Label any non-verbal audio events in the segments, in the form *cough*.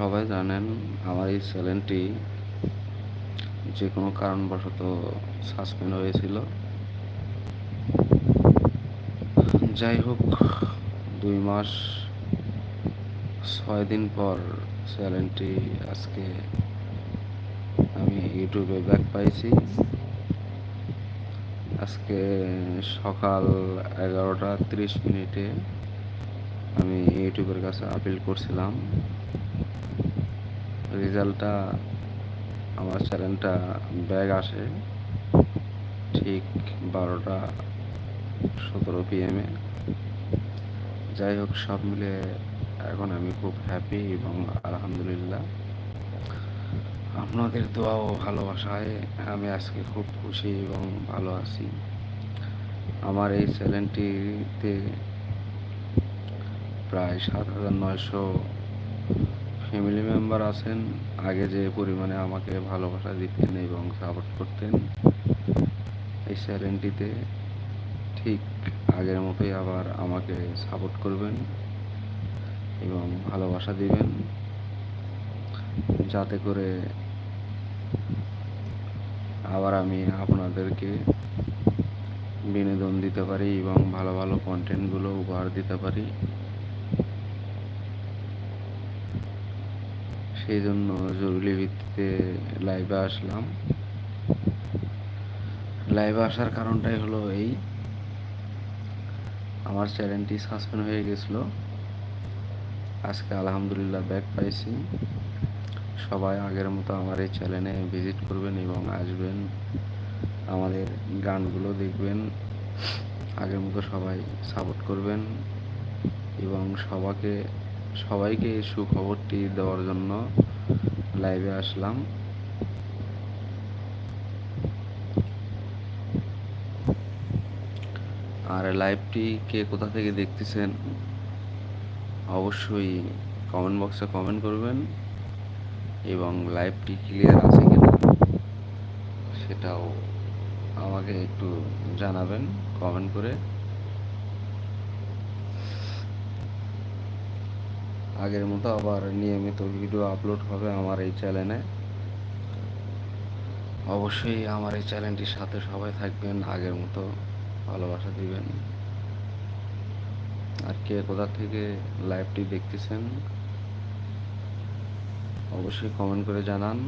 সবাই জানেন, আমার এই চ্যানেলটি যে কোনো কারণবশত সাসপেন্ড হয়েছিল। যাই হোক, দুই মাস, ছয় দিন পর চ্যানেলটি আজকে আমি ইউটিউবে ব্যাক পাইছি। আজকে সকাল এগারোটা তিরিশ মিনিটে আমি ইউটিউবের কাছে আপিল করছিলাম। রেজাল্টটা, আমার চ্যানেলটা ব্যাগ আসে ঠিক বারোটা সতেরো পিএমে যাই হোক, সব মিলে এখন আমি খুব হ্যাপি এবং আলহামদুলিল্লাহ। আপনাদের দোয়া ও ভালোবাসায় আমি আজকে খুব খুশি এবং ভালো আছি। আমার এই চ্যানেলটিতে প্রায় সাত হাজার নয়শো ফ্যামিলি মেম্বার আছেন, আগে যে পরিমাণে আমাকে ভালোবাসা দিতেন এবং সাপোর্ট করতেন, এই চ্যানেলটিতে ঠিক আগের মতোই আবার আমাকে সাপোর্ট করবেন এবং ভালোবাসা দিবেন, যাতে করে আবার আমি আপনাদেরকে বিনোদন দিতে পারি এবং ভালো ভালো কন্টেন্টগুলো উপহার দিতে পারি। সেই জন্য জরুরি ভিত্তিতে লাইভে আসলাম। লাইভে আসার কারণটাই হলো এই, আমার চ্যানেলটি সাসপেন্ড হয়ে গেছিল। আজকে আলহামদুলিল্লাহ ব্যাক পাইছি। সবাই আগের মতো আমার এই চ্যানেলে ভিজিট করবেন এবং আসবেন। আমাদের গানগুলো দেখবেন। আগের মতো সবাই সাপোর্ট করবেন এবং সবাইকে সবাইকে এই সুখবরটি দেওয়ার জন্য লাইভে আসলাম। আর লাইভটি কে কোথা থেকে দেখতেছেন, অবশ্যই কমেন্ট বক্সে কমেন্ট করবেন এবং লাইভটি ক্লিয়ার আছে কিনা সেটাও আমাকে একটু জানাবেন কমেন্ট করে। আগের মতো আবার নিয়মিত ভিডিও আপলোড হবে আমার এই চ্যানেলে অবশ্যই আমার এই চ্যানেলটির সাথে সবাই থাকবেন, আগের মতো ভালোবাসা দিবেন। আর কে কোথা থেকে লাইভটি দেখতেছেন, অবশ্যই কমেন্ট করে জানান।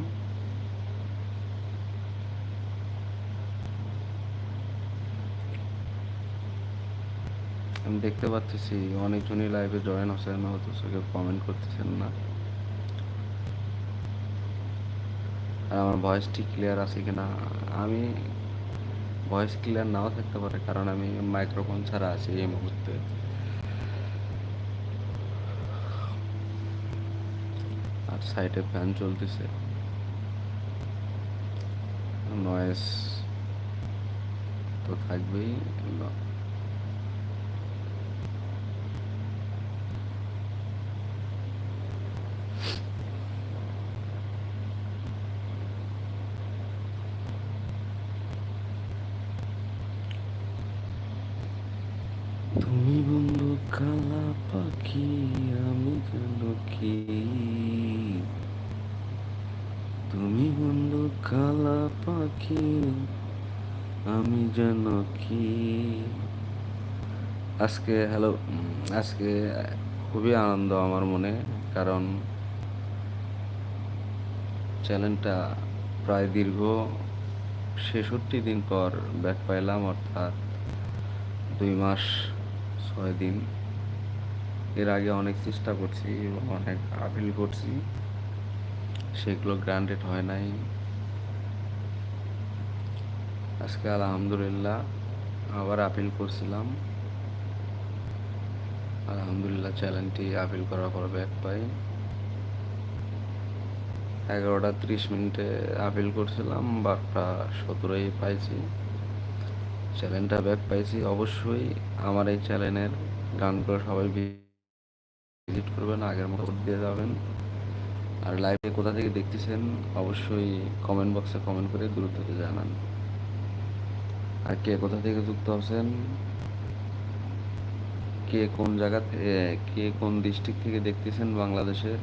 আমি দেখতে পাচ্ছি অনেকজনই লাইভে জয়েন হচ্ছেন অথচ কেউ কমেন্ট করতেছেন না। আর আমার ভয়েসটি ক্লিয়ার আছে কিনা? আমি ভয়েস ক্লিয়ার নাও থাকতে পারে, কারণ আমি মাইক্রোফোন ছাড়া আছি এই মুহূর্তে। আর সাইডে ফ্যান চলতেছে। নয়েস তো থাকবেই তুমি বন্ধু কালা পাখি, আমি যেন কি? তুমি বন্ধু কালা পাখি, আমি যেন কি? আজকে হ্যালো আজকে খুবই আনন্দ আমার মনে, কারণ চ্যানেলটা প্রায় দীর্ঘ ছেষট্টি দিন পর ব্যাক পাইলাম, অর্থাৎ দুই মাস ছয় দিন। এর আগে অনেক চেষ্টা করছি এবং অনেক আপিল করছি। সেগুলো গ্রান্টেড হয় নাই। আজকে আলহামদুলিল্লাহ আবার আপিল করছিলাম। আলহামদুলিল্লাহ চ্যানেলটি আপিল করার পর ব্যাক পাই। এগারোটা ত্রিশ মিনিটে আপিল করছিলাম, বারোটা সতেরোই পাইছি। চ্যানেলটা ব্যাক পাইছি, অবশ্যই আমার এই চ্যানেলের গানগুলো সবাই ভিজিট করবেন, আগের মতো দিয়ে যাবেন। আর লাইভে কোথা থেকে দেখতেছেন, অবশ্যই কমেন্ট বক্সে কমেন্ট করে দ্রুত জানান। আর কে কোথা থেকে যুক্ত আছেন, কে কোন জায়গা কে কোন ডিস্ট্রিক্ট থেকে দেখতেছেন বাংলাদেশের,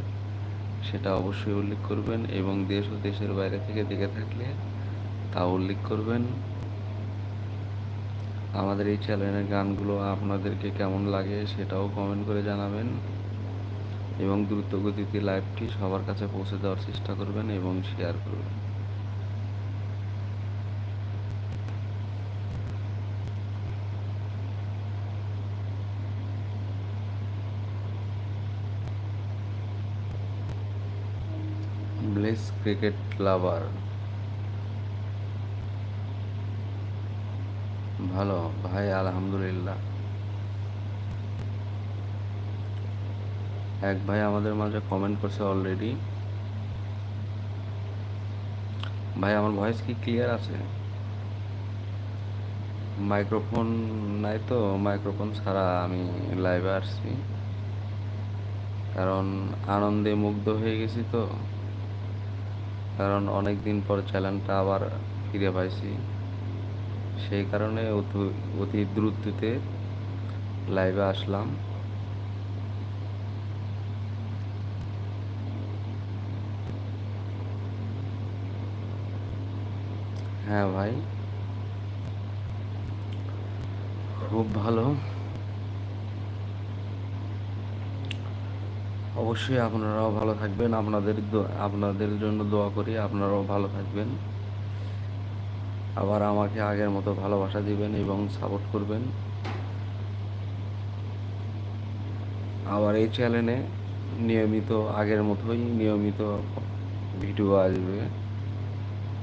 সেটা অবশ্যই উল্লেখ করবেন এবং দেশ ও দেশের বাইরে থেকে দেখে থাকলে তা উল্লেখ করবেন। আমাদের এই চ্যানেলের গানগুলো আপনাদেরকে কেমন লাগে সেটাও কমেন্ট করে জানাবেন। এবং দ্রুত গতিতে লাইভটি সবার কাছে পৌঁছে দেওয়ার চেষ্টা করবেন এবং শেয়ার করবেন। ব্লেস ক্রিকেট লাভার ভালো, ভাই, আলহামদুলিল্লাহ। এক ভাই আমাদের মাঝে কমেন্ট করছে অলরেডি ভাই, আমার ভয়েস কি ক্লিয়ার আছে? মাইক্রোফোন নাই তো মাইক্রোফোন ছাড়া আমি লাইভে আসছি। কারণ আনন্দে মুগ্ধ হয়ে গেছি তো। কারণ অনেক দিন পর চ্যানেলটা আবার ফিরে পাইছি। সেই কারণে অতি- দ্রুততে লাইভে আসলাম। হ্যাঁ ভাই। খুব ভালো। অবশ্যই আপনারাও ভালো থাকবেন। আপনাদের আপনাদের জন্য দোয়া করি, আপনারাও ভালো থাকবেন। আবার আমাকে আগের মতো ভালোবাসা দিবেন এবং সাপোর্ট করবেন। আবার এই চ্যানেলে নিয়মিত, আগের মতোই নিয়মিত ভিডিও আসবে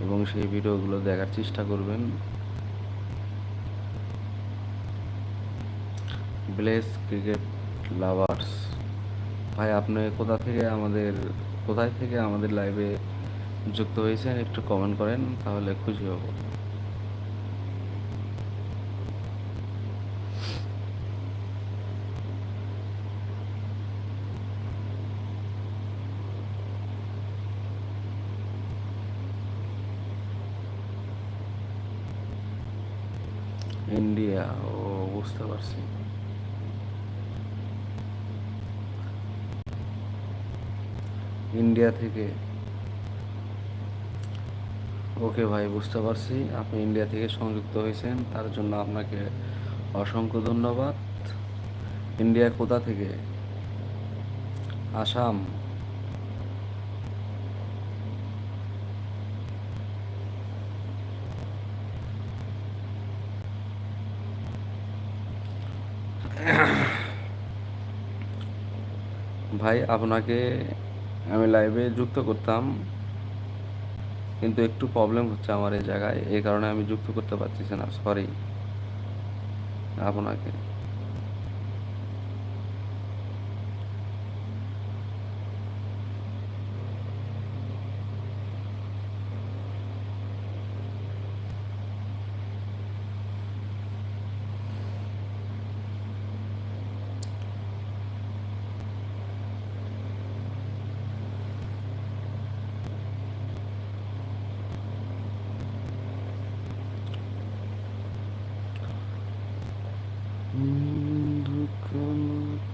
এবং সেই ভিডিওগুলো দেখার চেষ্টা করবেন। ব্লেস ক্রিকেট লাভার্স ভাই, আপনি কোথা থেকে আমাদের, কোথায় থেকে আমাদের লাইভে যুক্ত হয়েছেন একটু কমেন্ট করেন, তাহলে খুশি হব। ইন্ডিয়া ও বুঝতে পারছি ইন্ডিয়া থেকে ওকে ভাই, বুঝতে পারছি। আপনি ইন্ডিয়া থেকে সংযুক্ত হয়েছেন, তার জন্য আপনাকে অসংখ্য ধন্যবাদ। ইন্ডিয়া কোথা থেকে? আসাম। ভাই, আপনাকে আমি লাইভে যুক্ত করতাম, কিন্তু একটু প্রবলেম হচ্ছে আমার এই জায়গায়। এই কারণে আমি যুক্ত করতে পারছি না সরি আপনাকে।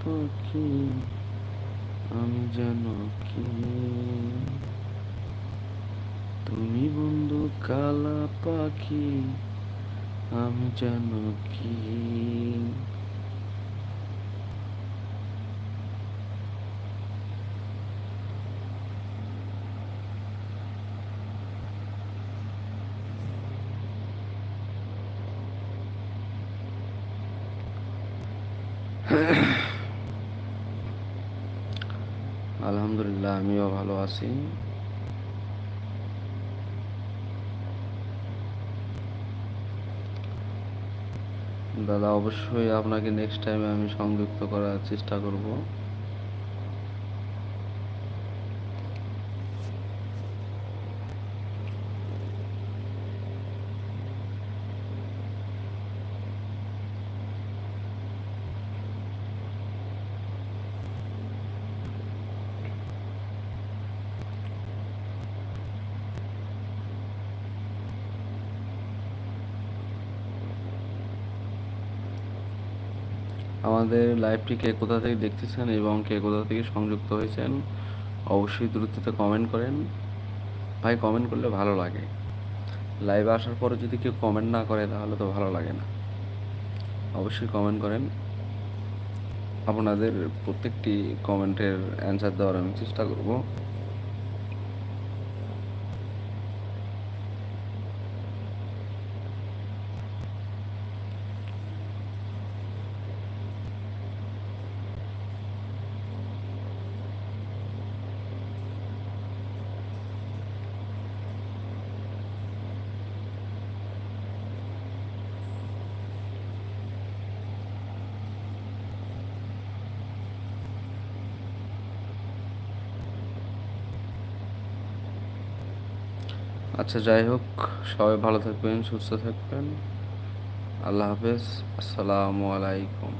পাখি আমি যেন কি? তুমি বন্ধু কালা পাখি আমি যেন কি? *sighs* আলহামদুলিল্লাহ আমিও ভালো আছি। দাদা অবশ্যই আপনাকে নেক্সট টাইমে আমি সংযুক্ত করার চেষ্টা করব। আমাদের লাইভটি কে কোথা থেকে দেখতেছেন এবং কে কোথা থেকে সংযুক্ত হয়েছেন, অবশ্যই দ্রুততে কমেন্ট করেন। ভাই কমেন্ট করলে ভালো লাগে। লাইভে আসার পরে যদি কেউ কমেন্ট না করে, তাহলে তো ভালো লাগে না। অবশ্যই কমেন্ট করেন। আপনাদের প্রত্যেকটি কমেন্টের অ্যান্সার দেওয়ার আমি চেষ্টা করব। আচ্ছা যাই হোক সবাই ভালো থাকবেন সুস্থ থাকবেন। আল্লাহ হাফেজ। আসসালামু আলাইকুম।